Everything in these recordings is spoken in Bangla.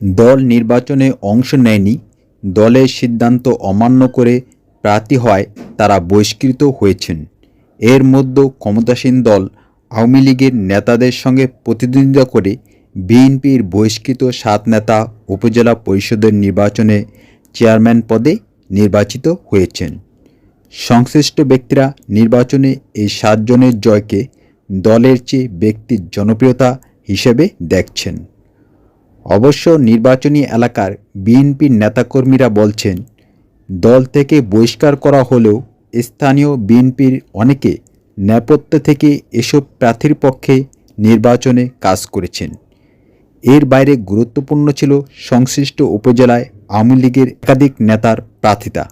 দল নির্বাচনে অংশ নেয়নি, দলের সিদ্ধান্ত অমান্য করে প্রার্থী হওয়ায় তারা বহিষ্কৃত হয়েছেন। এর মধ্যে ক্ষমতাসীন দল আওয়ামী লীগের নেতাদের সঙ্গে প্রতিদ্বন্দ্বিতা করে বিএনপির বহিষ্কৃত সাত নেতা উপজেলা পরিষদের নির্বাচনে চেয়ারম্যান পদে নির্বাচিত হয়েছেন। সংশ্লিষ্ট ব্যক্তিরা নির্বাচনে এই সাতজনের জয়কে দলের চেয়ে ব্যক্তির জনপ্রিয়তা হিসেবে দেখছেন। অবশ্য নির্বাচনী এলাকার বিএনপির নেতাকর্মীরা বলছেন, দল থেকে বহিষ্কার করা হলেও স্থানীয় বিএনপির অনেকে নেপথ্য থেকে এসব প্রার্থীর পক্ষে নির্বাচনে কাজ করেছেন। এর বাইরে গুরুত্বপূর্ণ ছিল সংশ্লিষ্ট উপজেলায় আওয়ামী লীগের একাধিক নেতার প্রার্থিতা।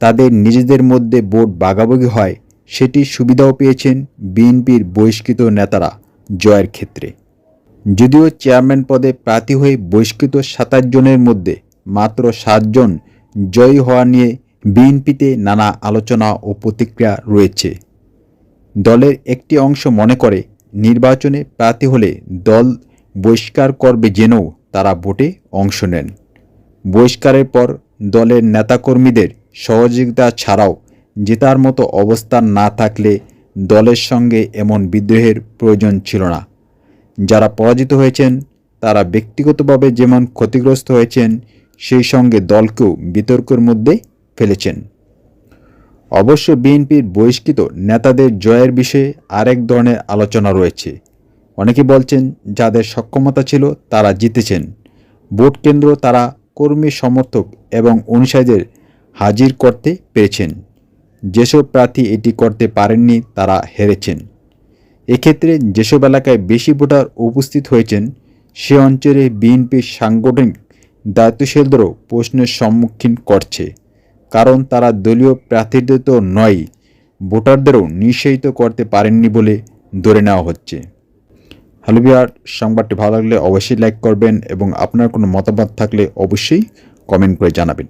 তাদের নিজেদের মধ্যে ভোট ভাগাভাগি হয়, সেটির সুবিধাও পেয়েছেন বিএনপির বহিষ্কৃত নেতারা জয়ের ক্ষেত্রে। যদিও চেয়ারম্যান পদে প্রার্থী হয়ে বহিষ্কৃত সাতাশ জনের মধ্যে মাত্র সাতজন জয়ী হওয়া নিয়ে বিএনপিতে নানা আলোচনা ও প্রতিক্রিয়া রয়েছে। দলের একটি অংশ মনে করে, নির্বাচনে প্রার্থী হলে দল বহিষ্কার করবে জেনেও তারা ভোটে অংশ নেন। বহিষ্কারের পর দলের নেতাকর্মীদের সহযোগিতা ছাড়াও জেতার মতো অবস্থান না থাকলে দলের সঙ্গে এমন বিদ্রোহের প্রয়োজন ছিল না। যারা পরাজিত হয়েছেন, তারা ব্যক্তিগতভাবে যেমন ক্ষতিগ্রস্ত হয়েছেন, সেই সঙ্গে দলকেও বিতর্কের মধ্যে ফেলেছেন। অবশ্য বিএনপির বহিষ্কৃত নেতাদের জয়ের বিষয়ে আরেক ধরনের আলোচনা রয়েছে। অনেকে বলছেন, যাদের সক্ষমতা ছিল, তারা জিতেছেন। ভোট কেন্দ্র তারা কর্মী সমর্থক এবং অনুসারীদের হাজির করতে পেরেছেন। যেসব প্রার্থী এটি করতে পারেননি, তারা হেরেছেন। এক্ষেত্রে যেসব এলাকায় বেশি ভোটার উপস্থিত হয়েছেন, সে অঞ্চলে বিএনপির সাংগঠনিক দায়িত্বশীলদেরও প্রশ্নের সম্মুখীন করছে। কারণ তারা দলীয় প্রার্থীদের তো নয়, ভোটারদেরও নিঃসায়িত করতে পারেননি বলে ধরে নেওয়া হচ্ছে। হ্যালো বিহার সংবাদটি ভালো লাগলে অবশ্যই লাইক করবেন এবং আপনার কোনো মতামত থাকলে অবশ্যই কমেন্ট করে জানাবেন।